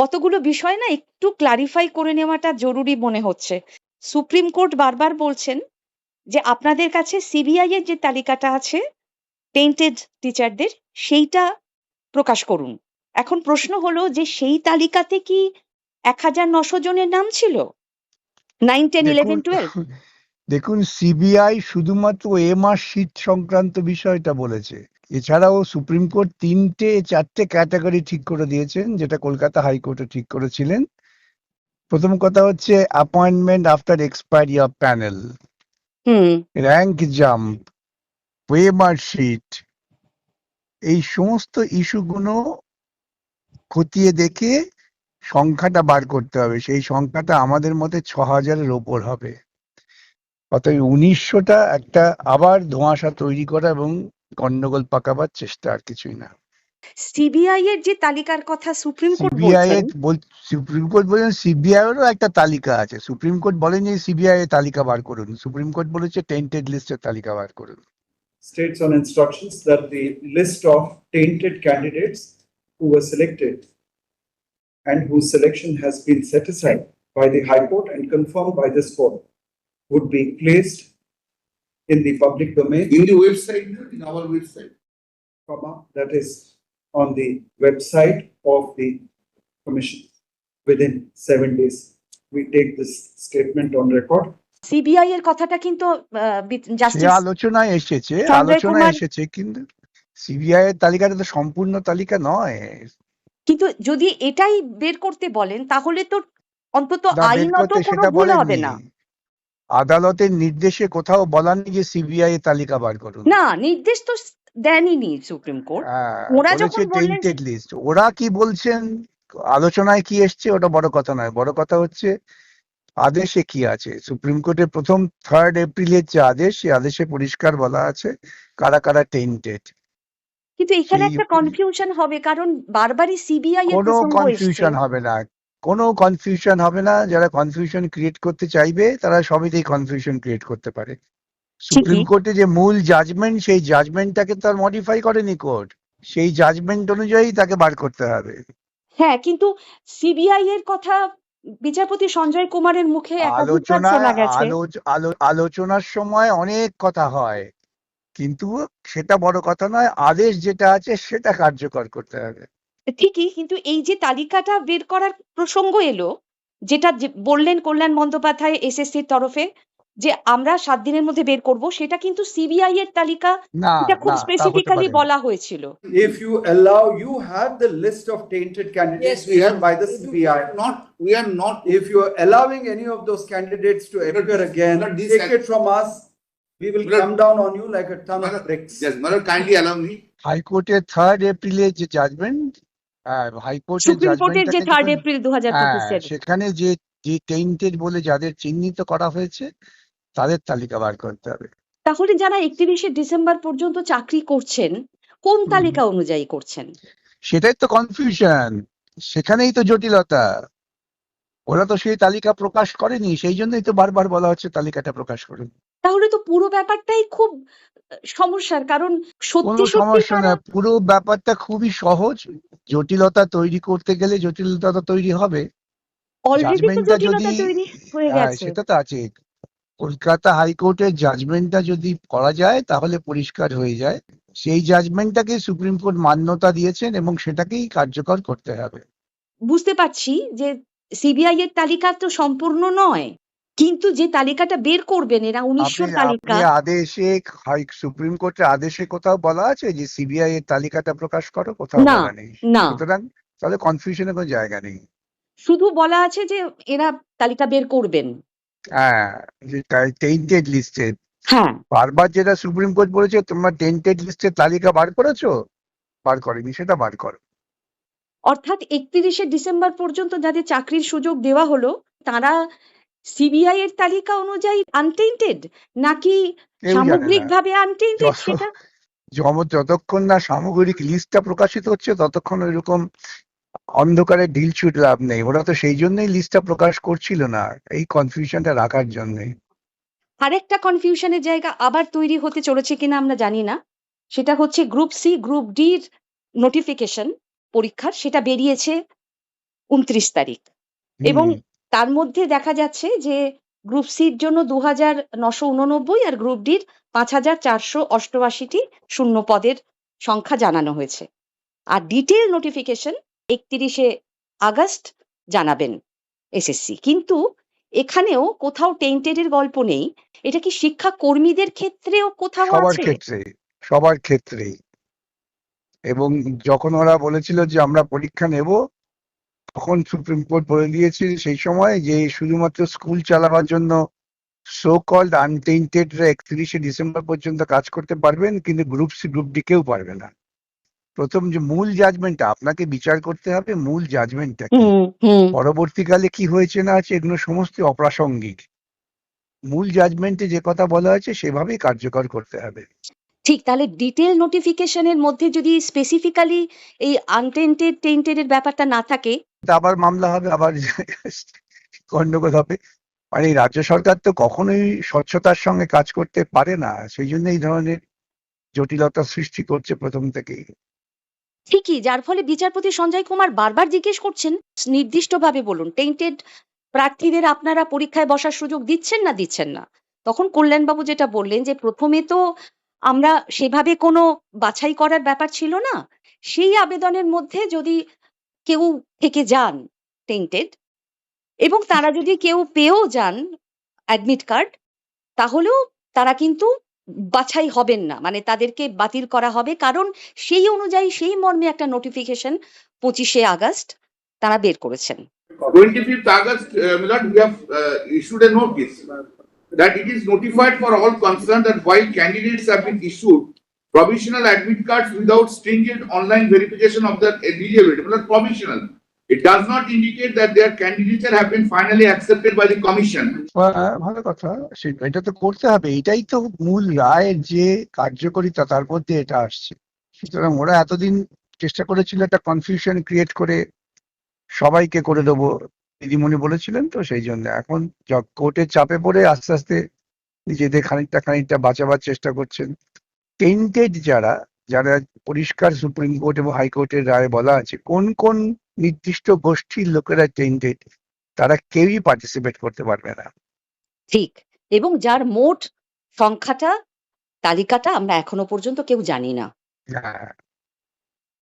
কতগুলো বিষয় না একটু ক্লারিফাই করে নেওয়াটা জরুরি মনে হচ্ছে। সুপ্রিম কোর্ট বারবার বলছেন যে আপনাদের কাছে সিবিআই এর যে তালিকাটা আছে টেন্টেড টিচারদের সেইটা প্রকাশ করুন। এখন প্রশ্ন হলো যে সেই তালিকাতে কি এক হাজার নশো জনের নাম ছিল? নাইন টেন ইলেভেন টুয়েলভ দেখুন সিবিআই শুধুমাত্র এমআর শীত সংক্রান্ত বিষয়টা বলেছে। এছাড়াও সুপ্রিম কোর্ট তিনটে চারটে ক্যাটাগরি ঠিক করে দিয়েছেন যেটা কলকাতা হাইকোর্টে ঠিক করেছিলেন। প্রথম কথা হচ্ছে appointment after expiry of panel rank jump OMR sheet এই সমস্ত ইস্যুগুলো খতিয়ে দেখে সংখ্যাটা বার করতে হবে। সেই সংখ্যাটা আমাদের মতে ছ হাজারের ওপর হবে। অতএব উনিশশোটা একটা আবার ধোঁয়াশা তৈরি করা এবং গন্ডগোল পাকাবার চেষ্টা আর কিছুই না। সিবিআই এর যে তালিকার কথা তালিকা আছে। সুপ্রিম কোর্ট বলেন যে এর তালিকা বার করুন। তালিকা বার করুন। States on list of tainted candidates who and who selection has been set aside by the high court and confirmed by this court would be placed in the public domain, In the website, in our website. comma, that is on the website of the commission within seven days. We take this statement on record. CBI এর কথাটা কিন্তু justice আলোচনায় এসেছে আলোচনায় এসেছে কিন্তু CBI এর তালিকাটা তো সম্পূর্ণ তালিকা নয় কিন্তু যদি এটাই বের করতে বলেন তাহলে তো অন্তত আইনত কোনো ভুল হবে না আদালতের নির্দেশে কোথাও বলা নেই যে সিবিআই এর তালিকা বার করুন। না নির্দেশ তো দেনই সুপ্রিম কোর্ট। হ্যাঁ, ওরা যখন বললেন টেন্টেড লিস্ট ওরা কি বলছেন আলোচনায় কি এসছে ওটা বড় কথা নয়। বড় কথা হচ্ছে আদেশে কি আছে? সুপ্রিম কোর্টের প্রথম থার্ড এপ্রিলের যে আদেশ সেই আদেশে পরিষ্কার বলা আছে কারা কারা টেন্টেড কিন্তু এখানে একটা কনফিউশন হবে কারণ বারবারই সিবিআই এর কোনো কনফিউশন হবে না। কোনো কনফিউশন হবে না। যারা কনফিউশন ক্রিয়েট করতে চাইবে তারা সবেতেই কনফিউশন ক্রিয়েট করতে পারে। সুপ্রিম কোর্টে যে মূল জাজমেন্ট সেই জাজমেন্টটাকে তো আর মডিফাই করেনি কোর্ট। সেই জাজমেন্ট অনুযায়ী তাকে বার করতে হবে। হ্যাঁ কিন্তু সিবিআই এর কথা বিচারপতি সঞ্জয় কুমারের মুখে আলোচনা আলোচনার সময় অনেক কথা হয়। কিন্তু সেটা বড় কথা নয় আদেশ যেটা আছে সেটা কার্যকর করতে হবে। ঠিকই কিন্তু এই যে তালিকাটা বের করার প্রসঙ্গ এলো যেটা বললেন কল্যাণ বন্দ্যোপাধ্যায় এসএসসির তরফে যে আমরা সাত দিনের মধ্যে বের করব সেটা কিন্তু সিবিআই এর তালিকা এটা খুব স্পেসিফিক্যালি বলা হয়েছিল। If you allow you have the list of tainted candidates we have by the CBI not we are not if you are allowing any of those candidates to appear again take it from us we will come down on you like a ton of bricks just mother kindly allow me হাইকোর্টের 3rd এপ্রিলে যে judgement supreme কোর্টের যে third April দু হাজার হ্যাঁ সেখানে যে যে টেন্টেড বলে যাদের চিহ্নিত করা হয়েছে তাদের তালিকা বার করতে হবে। তাহলে যারা একত্রিশে ডিসেম্বর পর্যন্ত চাকরি করছেন কোন তালিকা অনুযায়ী করছেন? সেটাই তো কনফিউশন সেখানেই তো জটিলতা। ওরা তো সেই তালিকা প্রকাশ করেনি সেই জন্যই তো বারবার বলা হচ্ছে তালিকাটা প্রকাশ করুন। তাহলে তো পুরো ব্যাপারটাই খুব সমস্যার। কারণ সত্যি সমস্যা না পুরো ব্যাপারটা খুবই সহজ। জটিলতা তৈরি করতে গেলে জটিলতা তো তৈরি হবে অলরেডি হয়ে সেটা তো আছে। কলকাতা হাইকোর্টের জাজমেন্টটা যদি করা যায় তাহলে পরিষ্কার হয়ে যায়। সেই জাজমেন্টটাকে সুপ্রিম কোর্ট মান্যতা দিয়েছেন এবং সেটাকেই কার্যকর করতে হবে। বুঝতে পারছি যে সিবিআই এর তালিকা তো সম্পূর্ণ নয়। কিন্তু যে তালিকাটা বের করবেন এরা উনিশশো তালিকা। আদেশে সুপ্রিম কোর্টের আদেশে কোথাও বলা আছে যে সিবিআই এর তালিকাটা প্রকাশ করো কোথাও না, না। সুতরাং তাহলে কনফিউশনের কোনো জায়গা নেই। শুধু বলা আছে যে এরা তালিকা বের করবেন। হ্যাঁ টেন্টেড লিস্টেড হ্যাঁ। বারবার যেটা সুপ্রিম কোর্ট বলেছে তোমরা টেন্টেড লিস্টের তালিকা বার করেছ? বার করেনি সেটা বার করো। অর্থাৎ একত্রিশে ডিসেম্বর পর্যন্ত যাদের চাকরির সুযোগ দেওয়া হলো তারা সিবিআই এর তালিকা অনুযায়ী আনটেন্টেড নাকি সামগ্রিকভাবে আনটেন্টেড সেটা? যতক্ষণ না সামগ্রিক লিস্টটা প্রকাশিত হচ্ছে ততক্ষণ ওইরকম অন্ধকারে ঢিল ছুট লাভ নেই। ওরা তো সেই জন্যই লিস্টটা প্রকাশ করছিল না এই কনফিউশনটা রাখার জন্যই আরেকটা কনফিউশনের জায়গা আবার তৈরি হতে চলেছে কিনা আমরা জানি না। সেটা হচ্ছে গ্রুপ সি গ্রুপ ডি ডির নোটিফিকেশন পরীক্ষার সেটা বেরিয়েছে উনত্রিশ তারিখ। এবং তার মধ্যে দেখা যাচ্ছে যে গ্রুপ সির জন্য দু হাজার নশো উননব্বই আর গ্রুপ ডির পাঁচ হাজার চারশো অষ্টআশিটি শূন্য পদের সংখ্যা জানানো হয়েছে। আর ডিটেল নোটিফিকেশন একত্রিশে আগস্ট জানাবেন এসএসসি কিন্তু এখানেও কোথাও টেন্টেডের গল্প নেই। এটা কি শিক্ষা কর্মীদের ক্ষেত্রেও কোথাও সবার ক্ষেত্রে সবার ক্ষেত্রেই। এবং যখন ওরা বলেছিল যে আমরা পরীক্ষা নেব তখন সুপ্রিম কোর্ট বলে দিয়েছে সেই সময় যে শুধুমাত্র স্কুল চালাবার জন্য সো কল্ড আনটেন্টেডরা একত্রিশে ডিসেম্বর পর্যন্ত কাজ করতে পারবেন কিন্তু গ্রুপ সি গ্রুপ ডি কেউ পারবে না। প্রথম যে মূল জাজমেন্টটা আপনাকে বিচার করতে হবে মূল জাজমেন্টটা কি? পরবর্তীকালে কি হয়েছে না আছে এগুলো সমস্ত অপ্রাসঙ্গিক। মূল জাজমেন্টে যে কথা বলা হয়েছে সেভাবেই কার্যকর করতে হবে। ঠিক তাহলে ডিটেল নোটিফিকেশনের মধ্যে যদি স্পেসিফিক্যালি এই আনটেন্টেড টেন্টেড এর ব্যাপারটা না থাকে আবার মামলা হবে, আবার গন্ডগোল হবে। মানে রাজ্য সরকার তো কখনোই স্বচ্ছতার সঙ্গে কাজ করতে পারে না, সেই জন্য এই ধরনের জটিলতা সৃষ্টি করছে প্রথম থেকেই। ঠিকই, যার ফলে বিচারপতি সঞ্জয় কুমার বারবার জিজ্ঞেস করছেন, নির্দিষ্টভাবে বলুন টেন্টেড প্রার্থীদের আপনারা পরীক্ষায় বসার সুযোগ দিচ্ছেন না দিচ্ছেন না? তখন কল্যাণবাবু যেটা বললেন যে, প্রথমে তো আমরা সেভাবে কোনো বাছাই করার ব্যাপার ছিল না। সেই আবেদনের মধ্যে যদি কেউ থেকে যান টেন্টেড এবং তারা যদি কেউ পেয়েও যান অ্যাডমিট কার্ড তাহলেও তারা কিন্তু বাছাই হবেন না। মানে তাদেরকে বাতিল করা হবে কারণ সেই অনুযায়ী সেই মর্মে একটা নোটিফিকেশন পঁচিশে আগস্ট তারা বের করেছেন। That it is notified for all concerned that while candidates have been issued provisional admit cards without stringent online verification of their eligibility, Milord, provisional. It does not indicate that their candidature have been finally accepted by the commission. ভালো কথা এটা তো করতে হবে এটাই তো মূল রায়ের যে কার্যকারিতা তার মধ্যে এটা আসছে সুতরাং ওরা এতদিন চেষ্টা করেছিল একটা কনফিউশন ক্রিয়েট করে সবাইকে করে দেবো দিদিমণি বলেছিলেন তো সেই জন্য এখন কোর্টের চাপে পড়ে আস্তে আস্তে নিজেদের খানিকটা খানিকটা বাঁচাবার চেষ্টা করছেন টেন্টেড যারা যারা পরিষ্কার সুপ্রিম কোর্ট এবং হাইকোর্টের রায়ে বলা আছে কোন কোন নির্দিষ্ট গোষ্ঠীর লোকেরা টেন্টেড তারা কেউই পার্টিসিপেট করতে পারবে না। ঠিক। এবং যার মোট সংখ্যাটা তালিকাটা আমরা এখনও পর্যন্ত কেউ জানি না। হ্যাঁ।